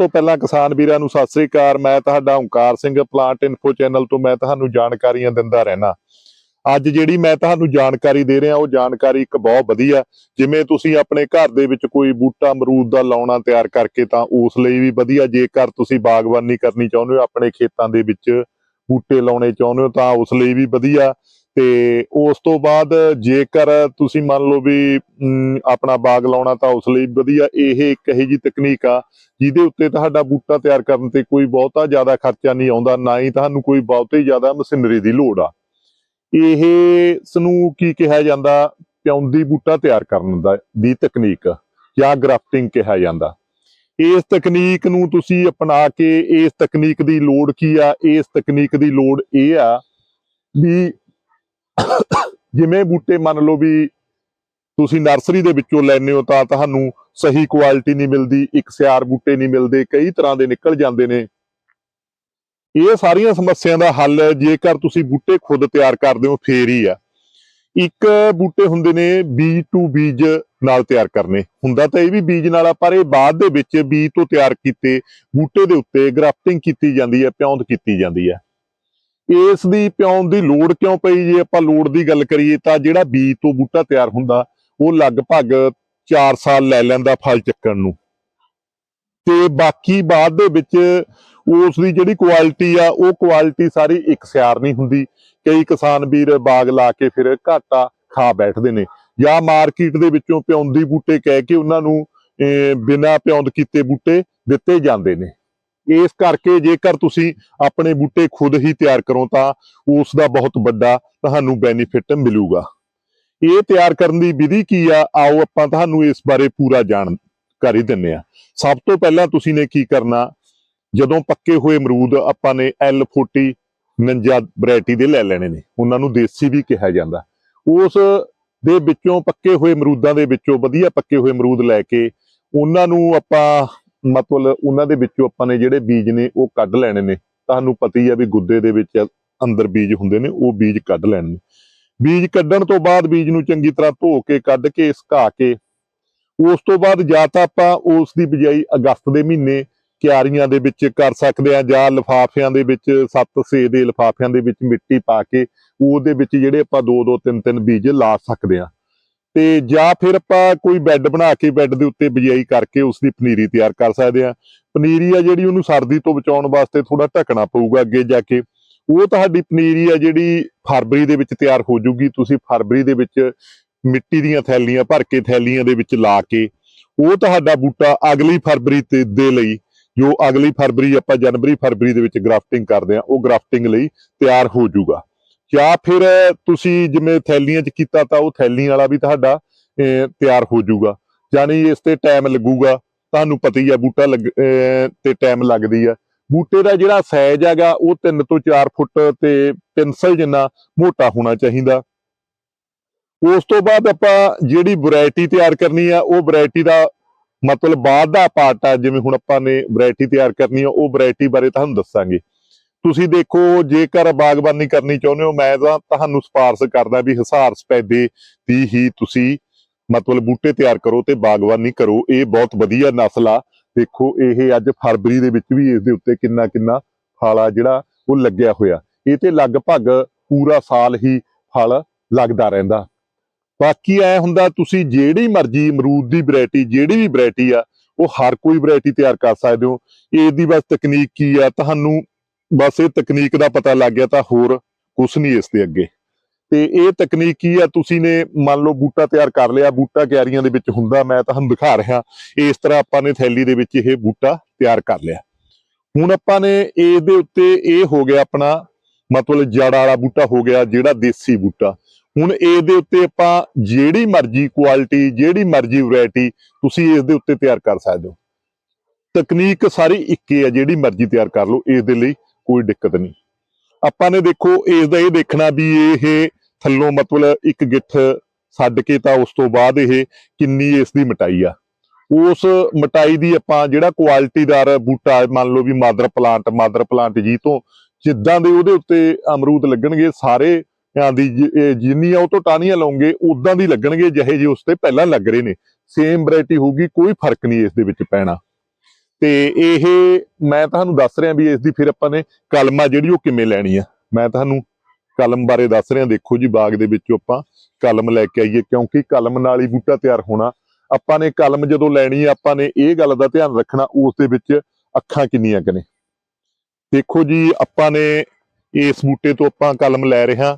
ਤੋਂ ਪਹਿਲਾਂ ਕਿਸਾਨ ਵੀਰਾਂ ਨੂੰ ਸਤਿ ਸ੍ਰੀ ਅਕਾਲ। ਮੈਂ ਤੁਹਾਡਾ Onkar Singh plant info channel ਤੋਂ ਮੈਂ ਤੁਹਾਨੂੰ ਜਾਣਕਾਰੀਆਂ ਦਿੰਦਾ ਰਹਿਣਾ। ਅੱਜ ਜਿਹੜੀ ਮੈਂ ਤੁਹਾਨੂੰ ਜਾਣਕਾਰੀ ਦੇ ਰਿਹਾ, ਉਹ ਜਾਣਕਾਰੀ ਇੱਕ ਬਹੁਤ ਵਧੀਆ ਜਿਵੇਂ ਤੁਸੀਂ ਆਪਣੇ ਘਰ ਦੇ ਵਿੱਚ ਕੋਈ ਬੂਟਾ, ਅਮਰੂਦ ਦਾ ਲਾਉਣਾ ਤਿਆਰ ਕਰਕੇ ਤਾਂ ਉਸ ਲਈ ਵੀ ਵਧੀਆ। ਜੇਕਰ ਤੁਸੀਂ ਬਾਗਬਾਨੀ ਕਰਨੀ ਚਾਹੁੰਦੇ ਹੋ, ਆਪਣੇ ਖੇਤਾਂ ਦੇ ਵਿੱਚ ਬੂਟੇ ਲਾਉਣੇ ਚਾਹੁੰਦੇ ਹੋ, ਤਾਂ ਉਸ ਲਈ ਵੀ ਵਧੀਆ। ਤੇ ਉਸ ਤੋਂ ਬਾਅਦ ਜੇਕਰ ਤੁਸੀਂ ਮੰਨ ਲਓ ਵੀ ਅਮ, ਆਪਣਾ ਬਾਗ ਲਾਉਣਾ ਤਾਂ ਉਸ ਲਈ ਵਧੀਆ ਇਹ ਇੱਕ ਇਹੋ ਜੀ ਤਕਨੀਕ ਆ ਜਿਹਦੇ ਉੱਤੇ ਤੁਹਾਡਾ ਬੂਟਾ ਤਿਆਰ ਕਰਨ ਤੇ ਕੋਈ ਬਹੁਤਾ ਜ਼ਿਆਦਾ ਖਰਚਾ ਨਹੀਂ ਆਉਂਦਾ ਨਾ ਹੀ ਤੁਹਾਨੂੰ ਕੋਈ ਬਹੁਤੀ ਜ਼ਿਆਦਾ ਮਸ਼ੀਨਰੀ ਦੀ ਲੋੜ ਆ। ਇਹ ਨੂੰ ਕੀ ਕਿਹਾ ਜਾਂਦਾ? ਪਿਉਂਦੀ ਬੂਟਾ ਤਿਆਰ ਕਰਨ ਦਾ ਦੀ ਤਕਨੀਕ ਜਾਂ ਗ੍ਰਾਫਟਿੰਗ ਕਿਹਾ ਜਾਂਦਾ। ਇਸ ਤਕਨੀਕ ਨੂੰ ਤੁਸੀਂ ਅਪਣਾ ਕੇ ਇਸ ਤਕਨੀਕ ਦੀ ਲੋੜ ਕੀ ਆ? ਇਸ ਤਕਨੀਕ ਦੀ ਲੋੜ ਇਹ ਆ ਵੀ ਜਿਵੇਂ ਬੂਟੇ ਮੰਨ ਲਓ ਵੀ ਤੁਸੀਂ ਨਰਸਰੀ ਦੇ ਵਿੱਚੋਂ ਲੈਣੇ ਹੋ ਤਾਂ ਤੁਹਾਨੂੰ ਸਹੀ ਕੁਆਲਿਟੀ ਨਹੀਂ ਮਿਲਦੀ, ਇੱਕ ਸਿਆਰ ਬੂਟੇ ਨਹੀਂ ਮਿਲਦੇ, ਕਈ ਤਰ੍ਹਾਂ ਦੇ ਨਿਕਲ ਜਾਂਦੇ ਨੇ। ਇਹ ਸਾਰੀਆਂ ਸਮੱਸਿਆਵਾਂ ਦਾ ਹੱਲ ਜੇਕਰ ਤੁਸੀਂ ਬੂਟੇ ਖੁਦ ਤਿਆਰ ਕਰਦੇ ਹੋ, ਫੇਰ ਹੀ ਆ। ਇੱਕ ਬੂਟੇ ਹੁੰਦੇ ਨੇ ਬੀਜ ਟੂ ਬੀਜ ਨਾਲ ਤਿਆਰ ਕਰਨੇ। ਹੁੰਦਾ ਤਾਂ ਇਹ ਵੀ ਬੀਜ ਨਾਲ ਆ, ਪਰ ਇਹ ਬਾਅਦ ਦੇ ਵਿੱਚ ਬੀਜ ਤੋਂ ਤਿਆਰ ਕੀਤੇ ਬੂਟੇ ਦੇ ਉੱਤੇ ਗ੍ਰਾਫਟਿੰਗ ਕੀਤੀ ਜਾਂਦੀ ਹੈ, ਪਿਉਂਦ ਕੀਤੀ ਜਾਂਦੀ ਹੈ। ਇਸ ਦੀ ਪਿਉਂਦ ਦੀ ਲੋੜ ਕਿਉਂ ਪਈ? ਜੇ ਆਪਾਂ ਲੋੜ ਦੀ ਗੱਲ ਕਰੀਏ ਤਾਂ ਜਿਹੜਾ ਬੀਜ ਤੋਂ ਬੂਟਾ ਤਿਆਰ ਹੁੰਦਾ ਉਹ ਲਗਭਗ 4 ਸਾਲ ਲੈ ਲੈਂਦਾ ਫਲ ਚੱਕਣ ਨੂੰ। ਤੇ ਬਾਕੀ ਬਾਅਦ ਦੇ ਵਿੱਚ ਉਸ ਦੀ ਜਿਹੜੀ ਕੁਆਲਿਟੀ ਆ ਉਹ ਕੁਆਲਿਟੀ ਸਾਰੀ ਇੱਕ ਸਿਆਰ ਨਹੀਂ ਹੁੰਦੀ। ਕਈ ਕਿਸਾਨ ਵੀਰ ਬਾਗ ਲਾ ਕੇ ਫਿਰ ਘਾਟਾ ਖਾ ਬੈਠਦੇ ਨੇ। ਜਾਂ ਮਾਰਕੀਟ ਦੇ ਵਿੱਚੋਂ ਪਿਉਂਦੀ ਬੂਟੇ ਕਹਿ ਕੇ ਉਹਨਾਂ ਨੂੰ ਅਹ, ਬਿਨਾਂ ਪਿਉਂਦ ਕੀਤੇ ਬੂਟੇ ਦਿੱਤੇ ਜਾਂਦੇ ਨੇ। ਇਸ ਕਰਕੇ ਜੇਕਰ ਤੁਸੀਂ ਆਪਣੇ ਬੂਟੇ ਖੁਦ ਹੀ ਤਿਆਰ ਕਰੋ ਤਾਂ ਉਸ ਦਾ ਬਹੁਤ ਵੱਡਾ ਤੁਹਾਨੂੰ ਬੈਨੀਫਿਟ ਮਿਲੂਗਾ। ਇਹ ਤਿਆਰ ਕਰਨ ਦੀ ਵਿਧੀ ਕੀ ਆ? ਆਓ ਆਪਾਂ ਤੁਹਾਨੂੰ ਇਸ ਬਾਰੇ ਪੂਰਾ ਜਾਣਕਾਰੀ ਦਿੰਨੇ ਆ ਸਭ ਤੋਂ ਪਹਿਲਾਂ ਤੁਸੀਂ ਨੇ ਕੀ ਕਰਨਾ? ਜਦੋਂ ਪੱਕੇ ਹੋਏ ਅਮਰੂਦ ਆਪਾਂ ਨੇ L40 ਨੰਜਾ ਵੈਰਾਈਟੀ ਦੇ ਲੈ ਲੈਣੇ ਨੇ। ਉਹਨਾਂ ਨੂੰ ਦੇਸੀ ਵੀ ਕਿਹਾ ਜਾਂਦਾ। ਉਸ ਦੇ ਵਿੱਚੋਂ ਪੱਕੇ ਹੋਏ ਅਮਰੂਦਾਂ ਦੇ ਵਿੱਚੋਂ ਵਧੀਆ ਪੱਕੇ ਹੋਏ ਅਮਰੂਦ ਲੈ ਕੇ ਉਹਨਾਂ ਨੂੰ ਆਪਾਂ ਮਤਲਬ ਉਹਨਾਂ ਦੇ ਵਿੱਚੋਂ ਆਪਾਂ ਨੇ ਜਿਹੜੇ ਬੀਜ ਨੇ ਉਹ ਕੱਢ ਲੈਣੇ ਨੇ। ਤੁਹਾਨੂੰ ਪਤਾ ਹੀ ਆ ਵੀ ਗੁੱਦੇ ਦੇ ਵਿੱਚ ਅੰਦਰ ਬੀਜ ਹੁੰਦੇ ਨੇ, ਉਹ ਬੀਜ ਕੱਢ ਲੈਣੇ ਨੇ। ਬੀਜ ਕੱਢਣ ਤੋਂ ਬਾਅਦ ਬੀਜ ਨੂੰ ਚੰਗੀ ਤਰ੍ਹਾਂ ਧੋ ਕੇ, ਕੱਢ ਕੇ, ਸੁਕਾ ਕੇ, ਉਸ ਤੋਂ ਬਾਅਦ ਜਾਂ ਤਾਂ ਆਪਾਂ ਉਸ ਦੀ ਬਜਾਈ ਅਗਸਤ ਦੇ ਮਹੀਨੇ ਕਿਆਰੀਆਂ ਦੇ ਵਿੱਚ ਕਰ ਸਕਦੇ ਆ ਜਾਂ ਲਿਫਾਫਿਆਂ ਦੇ ਵਿੱਚ 7-6 ਦੇ ਲਿਫਾਫਿਆਂ ਦੇ ਵਿੱਚ ਮਿੱਟੀ ਪਾ ਕੇ ਉਹਦੇ ਵਿੱਚ ਜਿਹੜੇ ਆਪਾਂ 2-2 3-3 ਬੀਜ ਲਾ ਸਕਦੇ ਆ ਤੇ ਜਾਂ ਫਿਰ ਆਪਾਂ ਕੋਈ ਬੈੱਡ ਬਣਾ ਕੇ ਬੈੱਡ ਦੇ ਉੱਤੇ ਬਿਜਾਈ ਕਰਕੇ ਉਸ ਦੀ ਪਨੀਰੀ ਤਿਆਰ ਕਰ ਸਕਦੇ ਆ ਪਨੀਰੀ ਆ ਜਿਹੜੀ ਉਹਨੂੰ ਸਰਦੀ ਤੋਂ ਬਚਾਉਣ ਵਾਸਤੇ ਥੋੜਾ ਢੱਕਣਾ ਪਊਗਾ ਅੱਗੇ ਜਾ ਕੇ। ਉਹ ਤੁਹਾਡੀ ਪਨੀਰੀ ਆ ਜਿਹੜੀ ਫਰਵਰੀ ਦੇ ਵਿੱਚ ਤਿਆਰ ਹੋ ਜੂਗੀ। ਤੁਸੀਂ ਫਰਵਰੀ ਦੇ ਵਿੱਚ ਮਿੱਟੀ ਦੀਆਂ ਥੈਲੀਆਂ, ਭਰ ਕੇ ਥੈਲੀਆਂ ਦੇ ਵਿੱਚ ਲਾ ਕੇ ਉਹ ਤੁਹਾਡਾ ਬੂਟਾ ਅਗਲੀ ਫਰਵਰੀ ਤੇ ਦੇ ਲਈ, ਜੋ ਅਗਲੀ ਫਰਵਰੀ ਆਪਾਂ ਜਨਵਰੀ ਫਰਵਰੀ ਦੇ ਵਿੱਚ ਗ੍ਰਾਫਟਿੰਗ ਕਰਦੇ ਆ ਉਹ ਗ੍ਰਾਫਟਿੰਗ ਲਈ ਤਿਆਰ ਹੋ ਜਾਊਗਾ ਜਾਂ ਫਿਰ ਤੁਸੀਂ ਜਿਵੇਂ ਥੈਲੀਆਂ 'ਚ ਕੀਤਾ ਤਾਂ ਉਹ ਥੈਲੀਆਂ ਵਾਲਾ ਵੀ ਤੁਹਾਡਾ ਅਹ, ਤਿਆਰ ਹੋ ਜਾਊਗਾ। ਯਾਨੀ ਇਸ ਤੇ ਟਾਈਮ ਲੱਗੂਗਾ। ਤੁਹਾਨੂੰ ਪਤਾ ਹੀ ਆ ਬੂਟਾ ਲੱਗ ਅਹ, ਤੇ ਟਾਈਮ ਲੱਗਦੀ ਆ। ਬੂਟੇ ਦਾ ਜਿਹੜਾ ਸਾਈਜ਼ ਹੈਗਾ ਉਹ 3 ਤੋਂ 4 ਫੁੱਟ ਤੇ ਪਿੰਸਲ ਜਿੰਨਾ ਮੋਟਾ ਹੋਣਾ ਚਾਹੀਦਾ। ਉਸ ਤੋਂ ਬਾਅਦ ਆਪਾਂ ਜਿਹੜੀ ਵੈਰਾਈਟੀ ਤਿਆਰ ਕਰਨੀ ਆ ਉਹ ਵੈਰਾਈਟੀ ਦਾ ਮਤਲਬ ਬਾਅਦ ਦਾ ਪਾਰਟ ਆ ਜਿਵੇਂ ਹੁਣ ਆਪਾਂ ਨੇ ਵੈਰਾਈਟੀ ਤਿਆਰ ਕਰਨੀ ਆ ਉਹ ਵੈਰਾਈਟੀ ਬਾਰੇ ਤੁਹਾਨੂੰ ਦੱਸਾਂਗੇ। ਤੁਸੀਂ ਦੇਖੋ, ਜੇਕਰ ਬਾਗਬਾਨੀ ਕਰਨੀ ਚਾਹੁੰਦੇ ਹੋ, ਮੈਂ ਤਾਂ ਤੁਹਾਨੂੰ ਸਿਫਾਰਸ਼ ਕਰਦਾ ਵੀ ਹਿਸਾਰ ਸਪੈਦੇ ਦੀ ਹੀ ਤੁਸੀਂ ਮਤਲਬ ਬੂਟੇ ਤਿਆਰ ਕਰੋ ਤੇ ਬਾਗਬਾਨੀ ਕਰੋ। ਇਹ ਬਹੁਤ ਵਧੀਆ ਨਸਲ ਆ। ਦੇਖੋ, ਇਹ ਅੱਜ ਫਰਵਰੀ ਦੇ ਵਿੱਚ ਵੀ ਇਸ ਦੇ ਉੱਤੇ ਕਿੰਨਾ ਕਿੰਨਾ ਫਲ ਆ ਜਿਹੜਾ ਉਹ ਲੱਗਿਆ ਹੋਇਆ। ਇਹ ਤੇ ਲਗਭਗ ਪੂਰਾ ਸਾਲ ਹੀ ਫਲ ਲੱਗਦਾ ਰਹਿੰਦਾ। ਬਾਕੀ ਐ ਹੁੰਦਾ, ਤੁਸੀਂ ਜਿਹੜੀ ਮਰਜ਼ੀ ਅਮਰੂਦ ਦੀ ਵੈਰਾਈਟੀ, ਜਿਹੜੀ ਵੀ ਵੈਰਾਈਟੀ ਆ, ਉਹ ਹਰ ਕੋਈ ਵੈਰਾਈਟੀ ਤਿਆਰ ਕਰ ਸਕਦੇ ਹੋ। ਇਸ ਦੀ ਬਸ ਤਕਨੀਕ ਕੀ ਆ? ਤੁਹਾਨੂੰ ਬਸ ਇਹ ਤਕਨੀਕ ਦਾ ਪਤਾ ਲੱਗ ਗਿਆ ਤਾਂ ਹੋਰ ਕੁਛ ਨਹੀਂ ਇਸ ਦੇ ਅੱਗੇ। ਤੇ ਇਹ ਤਕਨੀਕ ਕੀ ਆ? ਤੁਸੀਂ ਨੇ ਮੰਨ ਲਓ ਬੂਟਾ ਤਿਆਰ ਕਰ ਲਿਆ, ਬੂਟਾ ਕਿਆਰੀਆਂ ਦੇ ਵਿੱਚ ਹੁੰਦਾ, ਮੈਂ ਤੁਹਾਨੂੰ ਦਿਖਾ ਰਿਹਾ। ਇਸ ਤਰ੍ਹਾਂ ਆਪਾਂ ਨੇ ਥੈਲੀ ਦੇ ਵਿੱਚ ਇਹ ਬੂਟਾ ਤਿਆਰ ਕਰ ਲਿਆ। ਹੁਣ ਆਪਾਂ ਨੇ ਇਸ ਦੇ ਉੱਤੇ ਇਹ ਹੋ ਗਿਆ ਆਪਣਾ, ਮਤਲਬ ਜੜ ਵਾਲਾ ਬੂਟਾ ਹੋ ਗਿਆ, ਜਿਹੜਾ ਦੇਸੀ ਬੂਟਾ। ਹੁਣ ਇਸ ਦੇ ਉੱਤੇ ਆਪਾਂ ਜਿਹੜੀ ਮਰਜ਼ੀ ਕੁਆਲਿਟੀ ਜਿਹੜੀ ਮਰਜ਼ੀ ਵੈਰਾਈਟੀ ਤੁਸੀਂ ਇਸ ਦੇ ਉੱਤੇ ਤਿਆਰ ਕਰ ਸਕਦੇ ਹੋ। ਤਕਨੀਕ ਸਾਰੀ ਇੱਕੇ ਆ, ਜਿਹੜੀ ਮਰਜ਼ੀ ਤਿਆਰ ਕਰ ਲਓ ਇਸ ਦੇ ਲਈ। ਕੋਈ ਦਿੱਕਤ ਨਹੀਂ। ਆਪਾਂ ਨੇ ਦੇਖੋ, ਇਸ ਦਾ ਇਹ ਦੇਖਣਾ ਵੀ ਇਹ ਥੱਲੋਂ ਮਤਲਬ ਇੱਕ ਗਿੱਠ ਛੱਡ ਕੇ ਤਾਂ ਉਸ ਤੋਂ ਬਾਅਦ ਇਹ ਕਿੰਨੀ ਇਸ ਦੀ ਮਟਾਈ ਆ। ਉਸ ਮਟਾਈ ਦੀ ਆਪਾਂ ਜਿਹੜਾ ਕੁਆਲਿਟੀਦਾਰ ਬੂਟਾ, ਮੰਨ ਲਓ ਵੀ ਮਾਦਰ ਪਲਾਂਟ ਮਾਦਰ ਪਲਾਂਟ ਜੀ ਤੋਂ ਜਿੱਦਾਂ ਦੇ ਉਹਦੇ ਉੱਤੇ ਅਮਰੂਦ ਲੱਗਣਗੇ, ਸਾਰੇ ਦੀ ਜ- ਇਹ ਜਿੰਨੀਆਂ ਉਹ ਤੋਂ ਟਾਹਣੀਆਂ ਲਾਉਂਗੇ ਉਦਾਂ ਦੀ ਲੱਗਣਗੇ ਜਿਹੇ ਜਿਹੇ ਉਸ ਤੇ ਪਹਿਲਾਂ ਲੱਗ ਰਹੇ ਨੇ। ਸੇਮ ਵੈਰਾਈਟੀ ਹੋਊਗੀ, ਕੋਈ ਫ਼ਰਕ ਨਹੀਂ ਇਸ ਦੇ ਵਿੱਚ ਪੈਣਾ। ਤੇ ਇਹ ਮੈਂ ਤੁਹਾਨੂੰ ਦੱਸ ਰਿਹਾ ਵੀ ਇਸ ਦੀ ਫਿਰ ਆਪਾਂ ਨੇ ਕਲਮ ਆ ਜਿਹੜੀ ਉਹ ਕਿਵੇਂ ਲੈਣੀ ਆ। ਮੈਂ ਤੁਹਾਨੂੰ ਕਲਮ ਬਾਰੇ ਦੱਸ ਰਿਹਾ, ਦੇਖੋ ਜੀ ਬਾਗ ਦੇ ਵਿੱਚੋਂ ਆਪਾਂ ਕਲਮ ਲੈ ਕੇ ਆਈਏ, ਕਿਉਂਕਿ ਕਲਮ ਨਾਲ ਹੀ ਬੂਟਾ ਤਿਆਰ ਹੋਣਾ। ਆਪਾਂ ਨੇ ਕਲਮ ਜਦੋਂ ਲੈਣੀ ਆ, ਆਪਾਂ ਨੇ ਇਹ ਗੱਲ ਦਾ ਧਿਆਨ ਰੱਖਣਾ ਉਸ ਦੇ ਵਿੱਚ ਅੱਖਾਂ ਕਿੰਨੀਆਂ ਕੁ ਨੇ। ਦੇਖੋ ਜੀ, ਆਪਾਂ ਨੇ ਇਸ ਬੂਟੇ ਤੋਂ ਆਪਾਂ ਕਲਮ ਲੈ ਰਹੇ ਹਾਂ।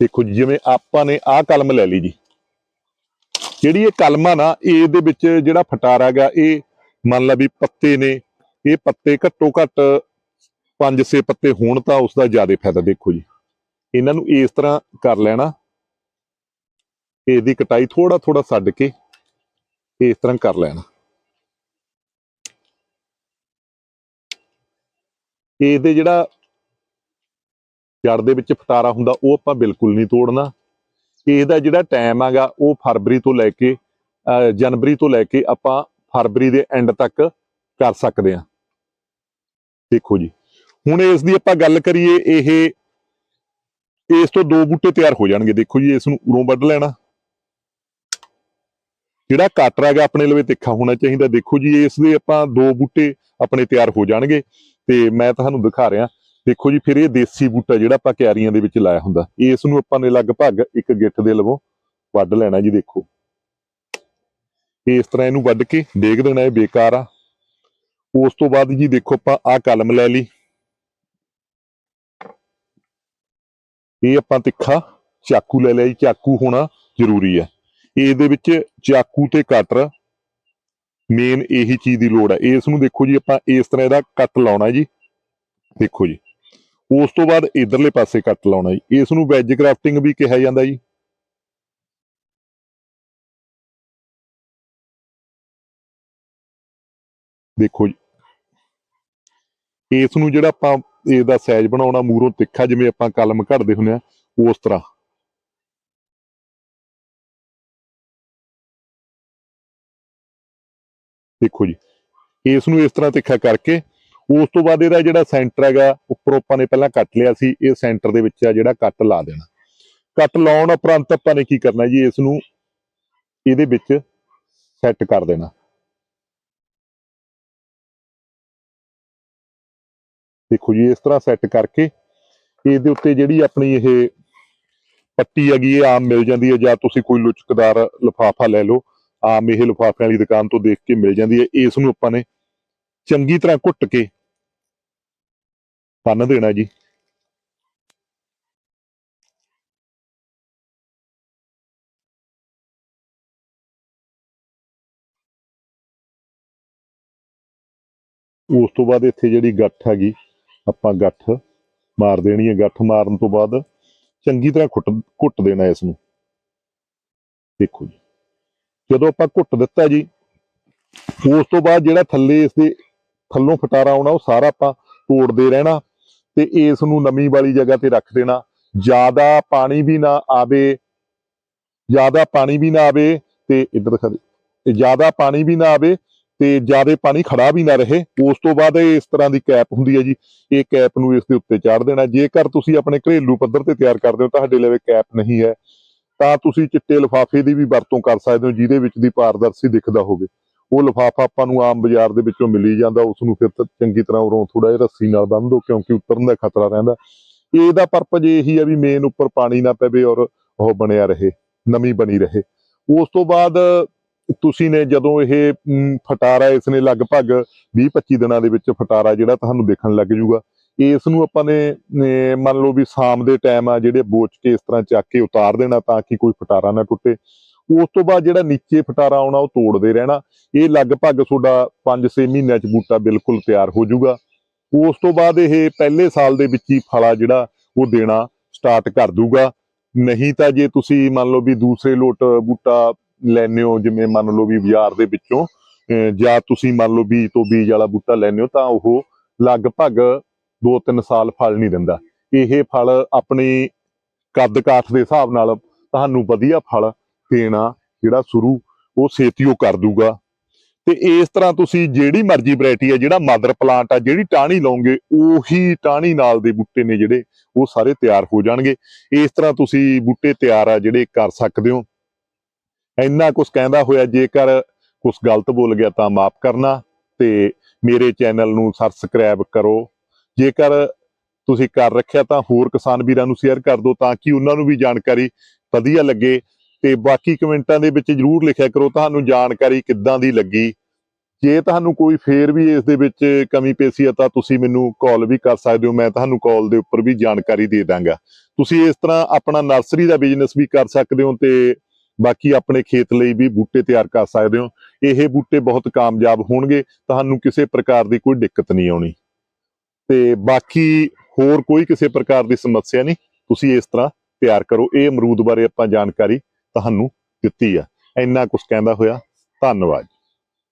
ਦੇਖੋ ਜੀ, ਜਿਵੇਂ ਆਪਾਂ ਨੇ ਆਹ ਕਲਮ ਲੈ ਲਈ ਜੀ। ਜਿਹੜੀ ਇਹ ਕਲਮਾ ਆ ਨਾ ਇਹਦੇ ਵਿੱਚ ਜਿਹੜਾ ਫਟਾਰਾ ਗਾ ਇਹ ਮੰਨ ਲਾ ਵੀ ਪੱਤੇ ਨੇ, ਇਹ ਪੱਤੇ ਘੱਟੋ ਘੱਟ 5-6 ਪੱਤੇ ਹੋਣ ਤਾਂ ਉਸ ਦਾ ਜ਼ਿਆਦਾ ਫਾਇਦਾ ਦੇਖੋ ਜੀ। ਇਹਨਾਂ ਨੂੰ ਇਸ ਤਰ੍ਹਾਂ ਕਰ ਲੈਣਾ। ਇਹਦੀ ਕਟਾਈ ਥੋੜਾ ਥੋੜਾ ਛੱਡ ਕੇ ਇਸ ਤਰ੍ਹਾਂ ਕਰ ਲੈਣਾ। ਇਹਦੇ ਜਿਹੜਾ ਜੜ ਦੇ ਵਿੱਚ ਫਟਾਰਾ ਹੁੰਦਾ, ਉਹ ਆਪਾਂ ਬਿਲਕੁਲ ਨਹੀਂ ਤੋੜਨਾ। ਇਹਦਾ ਜਿਹੜਾ ਟਾਈਮ ਹੈਗਾ, ਉਹ ਫਰਵਰੀ ਤੋਂ ਲੈ ਕੇ, ਅਹ ਜਨਵਰੀ ਤੋਂ ਲੈ ਕੇ ਆਪਾਂ ਫਰਵਰੀ ਦੇ ਐਂਡ ਤੱਕ ਕਰ ਸਕਦੇ ਹਾਂ। ਦੇਖੋ ਜੀ, ਹੁਣ ਇਸ ਦੀ ਆਪਾਂ ਗੱਲ ਕਰੀਏ, ਇਹ ਇਸ ਤੋਂ ਦੋ ਬੂਟੇ ਤਿਆਰ ਹੋ ਜਾਣਗੇ। ਦੇਖੋ ਜੀ, ਇਸ ਨੂੰ ਉਰੋਂ ਵੱਢ ਲੈਣਾ। ਜਿਹੜਾ ਕਾਟਰ ਹੈਗਾ, ਆਪਣੇ ਲਵੇ ਤਿੱਖਾ ਹੋਣਾ ਚਾਹੀਦਾ। ਦੇਖੋ ਜੀ, ਇਸ ਦੇ ਆਪਾਂ ਦੋ ਬੂਟੇ ਆਪਣੇ ਤਿਆਰ ਹੋ ਜਾਣਗੇ। ਤੇ ਮੈਂ ਤੁਹਾਨੂੰ ਦਿਖਾ ਰਿਹਾ ਦੇਖੋ ਜੀ, ਫਿਰ ਇਹ ਦੇਸੀ ਬੂਟਾ ਜਿਹੜਾ ਆਪਾਂ ਕਿਆਰੀਆਂ ਦੇ ਵਿੱਚ ਲਾਇਆ ਹੁੰਦਾ, ਇਸ ਨੂੰ ਆਪਾਂ ਨੇ ਲਗਭਗ ਇੱਕ ਗਿੱਠ ਦੇ ਲਵੋ ਵੱਢ ਲੈਣਾ ਜੀ, ਦੇਖੋ। ਇਸ ਤਰ੍ਹਾਂ ਇਹਨੂੰ ਵੱਢ ਕੇ ਦੇਖ ਦੇਣਾ ਇਹ ਬੇਕਾਰ ਆ। ਉਸ ਤੋਂ ਬਾਅਦ ਜੀ, ਦੇਖੋ ਆਪਾਂ ਆਹ ਕਲਮ ਲੈ ਲਈ। ਇਹ ਆਪਾਂ ਤਿੱਖਾ ਚਾਕੂ ਲੈ ਲਿਆ ਜੀ, ਚਾਕੂ ਹੋਣਾ ਜ਼ਰੂਰੀ ਹੈ ਇਹਦੇ ਵਿੱਚ ਚਾਕੂ ਤੇ ਕਟਰ ਮੇਨ ਇਹੀ ਚੀਜ਼ ਦੀ ਲੋੜ ਹੈ ਇਸ ਨੂੰ ਦੇਖੋ ਜੀ, ਆਪਾਂ ਇਸ ਤਰ੍ਹਾਂ ਇਹਦਾ ਕੱਟ ਲਾਉਣਾ ਜੀ। ਦੇਖੋ ਜੀ। ਉਸ ਤੋਂ ਬਾਅਦ ਇਧਰਲੇ ਪਾਸੇ ਕੱਟ ਲਾਉਣਾ ਜੀ। ਇਸ ਨੂੰ ਵੈਜ ਕਰਾਫਟਿੰਗ ਵੀ ਕਿਹਾ ਜਾਂਦਾ ਜੀ। ਦੇਖੋ ਜੀ। ਇਸ ਨੂੰ ਜਿਹੜਾ ਆਪਾਂ ਇਹਦਾ ਸਾਈਜ਼ ਬਣਾਉਣਾ ਮੂਰੋਂ ਤਿੱਖਾ, ਜਿਵੇਂ ਆਪਾਂ ਕਲਮ ਘੜਦੇ ਹੁੰਦੇ ਆ, ਉਸ ਤਰ੍ਹਾਂ। ਦੇਖੋ ਜੀ। ਇਸ ਨੂੰ ਇਸ ਤਰ੍ਹਾਂ ਤਿੱਖਾ ਕਰਕੇ ਉਸ ਤੋਂ ਬਾਅਦ ਇਹਦਾ ਜਿਹੜਾ ਸੈਂਟਰ ਹੈਗਾ, ਉੱਪਰੋਂ ਆਪਾਂ ਨੇ ਪਹਿਲਾਂ ਕੱਟ ਲਿਆ ਸੀ, ਇਹ ਸੈਂਟਰ ਦੇ ਵਿੱਚ ਆ ਜਿਹੜਾ ਕੱਟ ਲਾ ਦੇਣਾ। ਕੱਟ ਲਾਉਣ ਉਪਰੰਤ ਆਪਾਂ ਨੇ ਕੀ ਕਰਨਾ ਜੀ, ਇਸ ਨੂੰ ਇਹਦੇ ਵਿੱਚ ਸੈੱਟ ਕਰ ਦੇਣਾ। ਦੇਖੋ ਜੀ, ਇਸ ਤਰ੍ਹਾਂ ਸੈੱਟ ਕਰਕੇ ਇਹਦੇ ਉੱਤੇ ਜਿਹੜੀ ਆਪਣੀ ਇਹ ਪੱਟੀ ਹੈਗੀ, ਇਹ ਆਮ ਮਿਲ ਜਾਂਦੀ ਹੈ, ਜਾਂ ਤੁਸੀਂ ਕੋਈ ਲੁਚਕਦਾਰ ਲਿਫਾਫਾ ਲੈ ਲਓ, ਆਮ ਇਹ ਲਿਫਾਫਿਆਂ ਵਾਲੀ ਦੁਕਾਨ ਤੋਂ ਦੇਖ ਕੇ ਮਿਲ ਜਾਂਦੀ ਹੈ। ਇਸ ਨੂੰ ਆਪਾਂ ਨੇ ਚੰਗੀ ਤਰ੍ਹਾਂ ਘੁੱਟ ਕੇ ਬੰਨ ਦੇਣਾ ਜੀ। ਉਸ ਤੋਂ ਬਾਅਦ ਇੱਥੇ ਜਿਹੜੀ ਗੱਠ ਹੈਗੀ, ਆਪਾਂ ਗੱਠ ਮਾਰ ਦੇਣੀ ਹੈ। ਗੱਠ ਮਾਰਨ ਤੋਂ ਬਾਅਦ ਚੰਗੀ ਤਰ੍ਹਾਂ ਘੁੱਟ ਘੁੱਟ ਦੇਣਾ ਇਸ ਨੂੰ। ਦੇਖੋ ਜੀ। ਜਦੋਂ ਆਪਾਂ ਘੁੱਟ ਦਿੱਤਾ ਜੀ, ਉਸ ਤੋਂ ਬਾਅਦ ਜਿਹੜਾ ਥੱਲੇ ਇਸ ਦੇ ਥੱਲੋਂ ਫਟਾਰਾ ਆਉਣਾ, ਉਹ ਸਾਰਾ ਆਪਾਂ ਤੋੜਦੇ ਰਹਿਣਾ। ਤੇ ਇਸ ਨੂੰ ਨਮੀ ਵਾਲੀ ਜਗ੍ਹਾ ਤੇ ਰੱਖ ਦੇਣਾ। ਜ਼ਿਆਦਾ ਪਾਣੀ ਵੀ ਨਾ ਆਵੇ, ਜ਼ਿਆਦਾ ਪਾਣੀ ਵੀ ਨਾ ਆਵੇ ਤੇ ਇੱਧਰ ਦਿਖਾ ਦੇ ਜ਼ਿਆਦਾ ਪਾਣੀ ਵੀ ਨਾ ਆਵੇ ਤੇ ਜ਼ਿਆਦਾ ਪਾਣੀ ਖੜਾ ਵੀ ਨਾ ਰਹੇ। ਉਸ ਤੋਂ ਬਾਅਦ ਇਹ ਇਸ ਤਰ੍ਹਾਂ ਦੀ ਕੈਪ ਹੁੰਦੀ ਹੈ ਜੀ, ਇਹ ਕੈਪ ਨੂੰ ਇਸ ਦੇ ਉੱਤੇ ਚਾੜ ਦੇਣਾ। ਜੇਕਰ ਤੁਸੀਂ ਆਪਣੇ ਘਰੇਲੂ ਪੱਧਰ ਤੇ ਤਿਆਰ ਕਰਦੇ ਹੋ, ਤੁਹਾਡੇ ਲਵੇ ਕੈਪ ਨਹੀਂ ਹੈ, ਤਾਂ ਤੁਸੀਂ ਚਿੱਟੇ ਲਿਫਾਫੇ ਦੀ ਵੀ ਵਰਤੋਂ ਕਰ ਸਕਦੇ ਹੋ, ਜਿਹਦੇ ਵਿੱਚ ਦੀ ਪਾਰਦਰਸ਼ੀ ਦਿਖਦਾ ਹੋਵੇ। ਉਹ ਲਿਫਾਫਾ ਆਪਾਂ ਨੂੰ ਆਮ ਬਾਜ਼ਾਰ ਦੇ ਵਿੱਚੋਂ ਮਿਲੀ ਜਾਂਦਾ, ਉਸ ਨੂੰ ਫਿਰ ਚੰਗੀ ਤਰ੍ਹਾਂ ਉਰੋਂ ਥੋੜਾ ਜਿਹਾ ਰੱਸੀ ਨਾਲ ਬੰਨ੍ਹ ਦਿਓ ਕਿਉਂਕਿ ਉਤਰਨ ਦਾ ਖਤਰਾ ਰਹਿੰਦਾ। ਇਹਦਾ ਪਰਪਸ ਇਹੀ ਹੈ ਵੀ ਮੇਨ ਉੱਪਰ ਪਾਣੀ ਨਾ ਪਵੇ ਔਰ ਉਹ ਬਣਿਆ ਰਹੇ ਨਮੀ ਬਣੀ ਰਹੇ। ਉਸ ਤੋਂ ਬਾਅਦ ਤੁਸੀਂ ਨੇ ਜਦੋਂ ਇਹ ਫਟਾਰਾ ਇਸ ਨੇ ਲਗਭਗ 20-25 ਦਿਨਾਂ ਦੇ ਵਿੱਚ ਫਟਾਰਾ ਜਿਹੜਾ ਤੁਹਾਨੂੰ ਦੇਖਣ ਲੱਗ ਜੂਗਾ। ਇਸ ਨੂੰ ਆਪਾਂ ਨੇ ਨੇ ਮੰਨ ਲਓ ਵੀ ਸ਼ਾਮ ਦੇ ਟਾਈਮ ਆ, ਜਿਹੜੇ ਬੋਚ ਕੇ ਇਸ ਤਰ੍ਹਾਂ ਚੱਕ ਕੇ ਉਤਾਰ ਦੇਣਾ ਤਾਂ ਕਿ ਕੋਈ ਫਟਾਰਾ ਨਾ ਟੁੱਟੇ। ਉਸ ਤੋਂ ਬਾਅਦ ਜਿਹੜਾ ਨੀਚੇ ਫਟਾਰਾ ਆਉਣਾ, ਉਹ ਤੋੜਦੇ ਰਹਿਣਾ। ਇਹ ਲਗਭਗ ਤੁਹਾਡਾ 5-6 ਮਹੀਨਿਆਂ ਚ ਬੂਟਾ ਬਿਲਕੁਲ ਤਿਆਰ ਹੋ ਜਾਊਗਾ। ਉਸ ਤੋਂ ਬਾਅਦ ਇਹ ਪਹਿਲੇ ਸਾਲ ਦੇ ਵਿੱਚ ਹੀ ਫਲਾ ਜਿਹੜਾ, ਉਹ ਦੇਣਾ ਸਟਾਰਟ ਕਰ ਦੂਗਾ ਨਹੀਂ ਤਾਂ ਜੇ ਤੁਸੀਂ ਮੰਨ ਲਓ ਵੀ ਦੂਸਰੇ ਲੋਟ ਬੂਟਾ ਲੈਨੇ ਹੋ, ਜਿਵੇਂ ਮੰਨ ਲਓ ਵੀ ਬਾਜ਼ਾਰ ਦੇ ਵਿੱਚੋਂ, ਅਹ, ਜਾਂ ਤੁਸੀਂ ਮੰਨ ਲਓ ਬੀਜ ਤੋਂ ਬੀਜ ਵਾਲਾ ਬੂਟਾ ਲੈਨੇ ਹੋ, ਤਾਂ ਉਹ ਲਗਭਗ 2-3 ਸਾਲ ਫਲ ਨਹੀਂ ਦਿੰਦਾ। ਇਹ ਫਲ ਆਪਣੀ ਕੱਦ ਕਾਠ ਦੇ ਹਿਸਾਬ ਨਾਲ ਤੁਹਾਨੂੰ ਵਧੀਆ ਫਲ ਦੇਣਾ ਜਿਹੜਾ ਸ਼ੁਰੂ ਉਹ ਛੇਤੀ ਉਹ ਕਰ ਦੂਗਾ। ਤੇ ਇਸ ਤਰ੍ਹਾਂ ਤੁਸੀਂ ਜਿਹੜੀ ਮਰਜ਼ੀ ਵੈਰਾਈਟੀ ਆ ਜਿਹੜਾ ਮਦਰ ਪਲਾਂਟ ਆ, ਜਿਹੜੀ ਟਾਹਣੀ ਲਾਉਂਗੇ, ਉਹੀ ਟਾਹਣੀ ਨਾਲ ਦੇ ਬੂਟੇ ਨੇ ਜਿਹੜੇ ਉਹ ਸਾਰੇ ਤਿਆਰ ਹੋ ਜਾਣਗੇ। ਇਸ ਤਰ੍ਹਾਂ ਤੁਸੀਂ ਬੂਟੇ ਤਿਆਰ ਆ ਜਿਹੜੇ ਕਰ ਸਕਦੇ ਹੋ। ਇੰਨਾ ਕੁਝ ਕਹਿੰਦਾ ਹੋਇਆ, ਜੇਕਰ ਕੁਝ ਗਲਤ ਬੋਲ ਗਿਆ ਤਾਂ ਮਾਫ ਕਰਨਾ ਤੇ ਮੇਰੇ ਚੈਨਲ ਨੂੰ ਸਬਸਕ੍ਰਾਈਬ ਕਰੋ। ਜੇਕਰ ਤੁਸੀਂ ਕਰ ਰੱਖਿਆ ਤਾਂ ਹੋਰ ਕਿਸਾਨ ਵੀਰਾਂ ਨੂੰ ਸ਼ੇਅਰ ਕਰ ਦਿਓ ਤਾਂ ਕਿ ਉਹਨਾਂ ਨੂੰ ਵੀ ਜਾਣਕਾਰੀ ਵਧੀਆ ਲੱਗੇ। ਤੇ ਬਾਕੀ ਕਮੈਂਟਾਂ ਦੇ ਵਿੱਚ ਜਰੂਰ ਲਿਖਿਆ ਕਰੋ, ਤੁਹਾਨੂੰ ਜਾਣਕਾਰੀ ਕਿੱਦਾਂ ਦੀ ਲੱਗੀ। ਜੇ ਤੁਹਾਨੂੰ ਕੋਈ ਫੇਰ ਵੀ ਇਸ ਦੇ ਵਿੱਚ ਕਮੀ ਪੇਸ਼ੀ ਹੈ ਤਾਂ ਤੁਸੀਂ ਮੈਨੂੰ ਕਾਲ ਵੀ ਕਰ ਸਕਦੇ ਹੋ, ਮੈਂ ਤੁਹਾਨੂੰ ਕਾਲ ਦੇ ਉੱਪਰ ਵੀ ਜਾਣਕਾਰੀ ਦੇ ਦਾਂਗਾ। ਤੁਸੀਂ ਇਸ ਤਰ੍ਹਾਂ ਆਪਣਾ ਨਰਸਰੀ ਦਾ ਬਿਜ਼ਨਸ ਵੀ ਕਰ ਸਕਦੇ ਹੋ ਤੇ ਬਾਕੀ ਆਪਣੇ ਖੇਤ ਲਈ ਵੀ ਬੂਟੇ ਤਿਆਰ ਕਰ ਸਕਦੇ ਹੋ। ਇਹ ਬੂਟੇ ਬਹੁਤ ਕਾਮਯਾਬ ਹੋਣਗੇ, ਤੁਹਾਨੂੰ ਕਿਸੇ ਪ੍ਰਕਾਰ ਦੀ ਕੋਈ ਦਿੱਕਤ ਨਹੀਂ ਆਉਣੀ। ਤੇ ਬਾਕੀ ਹੋਰ ਕੋਈ ਕਿਸੇ ਪ੍ਰਕਾਰ ਦੀ ਸਮੱਸਿਆ ਨਹੀਂ, ਤੁਸੀਂ ਇਸ ਤਰ੍ਹਾਂ ਤਿਆਰ ਕਰੋ। ਇਹ ਅਮਰੂਦ ਬਾਰੇ ਆਪਾਂ ਜਾਣਕਾਰੀ ਤੁਹਾਨੂੰ ਦਿੱਤੀ ਆ। ਇੰਨਾ ਕੁਝ ਕਹਿੰਦਾ ਹੋਇਆ ਧੰਨਵਾਦ